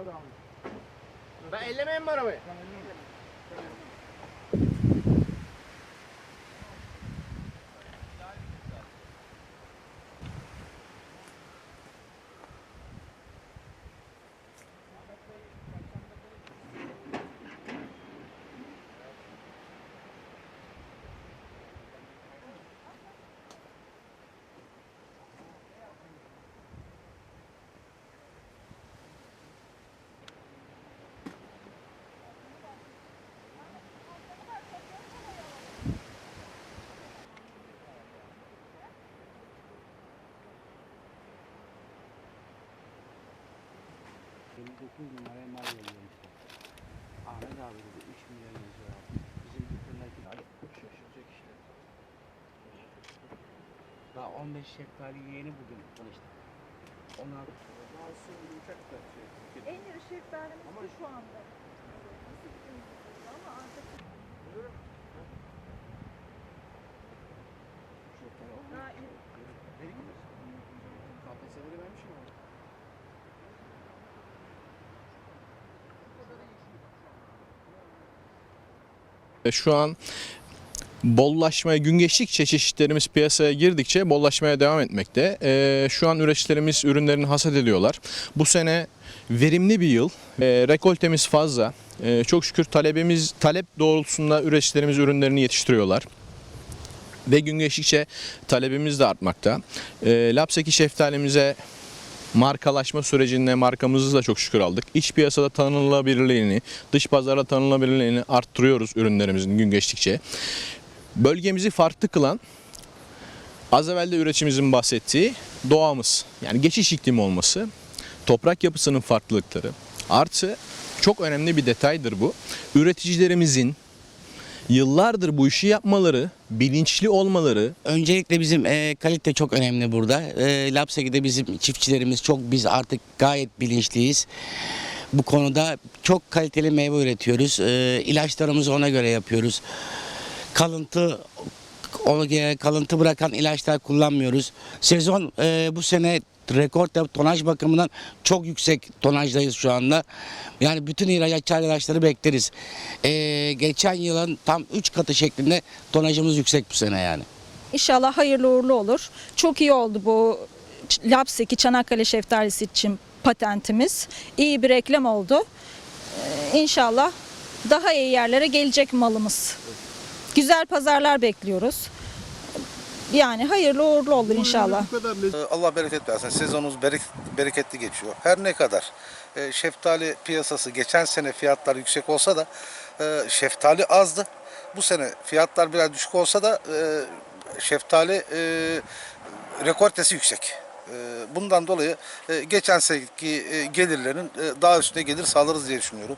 Hadi abi. Ben ellemeyin mi arabayı? Bin liraya mal yollamışlar. Ahmet abi dedi 3 milyon yazıyor abi. Bizim dükkandaki Ali şaşıracak işte. Daha 15 şeftali yeğeni bugün tanıştık. 16 En iri şeftalimiz bu şu anda. Nasıl bilmiyorum ama artık daha iri. KPSS'leri vermişim ama. Ve Şu an bollaşmaya gün geçtikçe çeşitlerimiz piyasaya girdikçe bollaşmaya devam etmekte. Ee, şu an üreticilerimiz ürünlerini hasat ediyorlar. Bu sene verimli bir yıl. Ee, rekoltemiz fazla. Ee, çok şükür talebimiz talep doğrultusunda üreticilerimiz ürünlerini yetiştiriyorlar. Ve gün geçtikçe talebimiz de artmakta. Ee, Lapseki şeftalimize markalaşma sürecinde markamızı da çok şükür aldık. İç piyasada tanınılabilirliğini, dış pazarda tanınılabilirliğini arttırıyoruz ürünlerimizin gün geçtikçe. Bölgemizi farklı kılan az evvel de üreticimizin bahsettiği doğamız. Yani geçiş iklimi olması, toprak yapısının farklılıkları. Artı çok önemli bir detaydır bu. Üreticilerimizin yıllardır bu işi yapmaları, bilinçli olmaları, Öncelikle bizim e, kalite çok önemli burada. E, Lapseki'de bizim çiftçilerimiz çok biz artık gayet bilinçliyiz. Bu konuda çok kaliteli meyve üretiyoruz. E, ilaçlarımızı ona göre yapıyoruz. Kalıntı kalıntı bırakan ilaçlar kullanmıyoruz. Sezon e, bu sene rekor tonaj bakımından çok yüksek tonajdayız şu anda. Yani bütün ilaçlar ilaçları bekleriz. E, geçen yılın tam 3 katı şeklinde tonajımız yüksek bu sene yani. İnşallah hayırlı uğurlu olur. Çok iyi oldu bu Lapseki Çanakkale şeftalisi için patentimiz. İyi bir reklam oldu. Ee, İnşallah daha iyi yerlere gelecek malımız. Güzel pazarlar bekliyoruz. Yani hayırlı uğurlu olur inşallah. Ee, Allah bereket versin. Sezonumuz berek- bereketli geçiyor. Her ne kadar e, şeftali piyasası geçen sene fiyatlar yüksek olsa da e, şeftali azdı. Bu sene fiyatlar biraz düşük olsa da e, şeftali rekortesi yüksek. Bundan dolayı geçen seneki gelirlerin daha üstüne gelir sağlarız diye düşünüyorum.